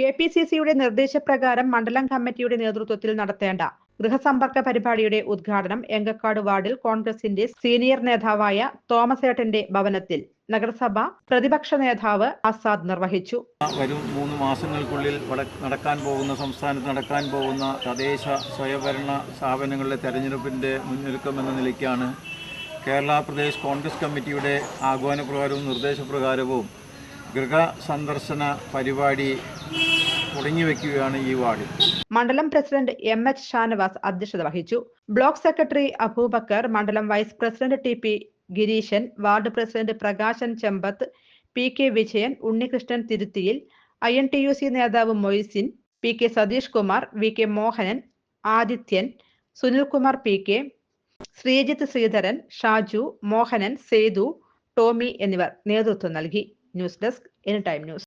K P C സിയുടെ നിർദ്ദേശപ്രകാരം മണ്ഡലം കമ്മിറ്റിയുടെ നേതൃത്വത്തിൽ നടത്തേണ്ട ഗൃഹസമ്പർക്ക പരിപാടിയുടെ ഉദ്ഘാടനം എങ്കക്കാട് വാർഡിൽ കോൺഗ്രസിന്റെ സീനിയർ നേതാവായ തോമസ് ഏട്ടന്റെ ഭവനത്തിൽ നഗരസഭ പ്രതിപക്ഷ നേതാവ് ആസാദ് നിർവഹിച്ചു. വരും മൂന്ന് മാസങ്ങൾക്കുള്ളിൽ നടക്കാൻ പോകുന്ന സംസ്ഥാനത്ത് നടക്കാൻ പോകുന്ന തദ്ദേശ സ്വയംഭരണ സ്ഥാപനങ്ങളിലെ തെരഞ്ഞെടുപ്പിന്റെ മുന്നൊരുക്കം എന്ന നിലയ്ക്കാണ് കേരള പ്രദേശ് കോൺഗ്രസ് കമ്മിറ്റിയുടെ ആഹ്വാനപ്രകാരവും നിർദ്ദേശപ്രകാരവും ഗൃഹ സന്ദർശന പരിപാടി തുടങ്ങിവെക്കുകയാണ് ഈ വാർഡിൽ. മണ്ഡലം പ്രസിഡന്റ് എം എച്ച് ഷാനവാസ് അധ്യക്ഷത വഹിച്ചു. ബ്ലോക്ക് സെക്രട്ടറി അബൂബക്കർ മണ്ഡലം vice president T P Gireeshan ward president Prakashan Chembath P K Vijayan Unnikrishnan തിരുത്തിയിൽ I N T U C നേതാവ് Mohsin P K Satheesh Kumar V K Mohanan Adithyan Sunilkumar P K Sreejith Sreedharan Shaju Mohanan Sethu Tomy എന്നിവർ നേതൃത്വം നൽകി. News desk any time news.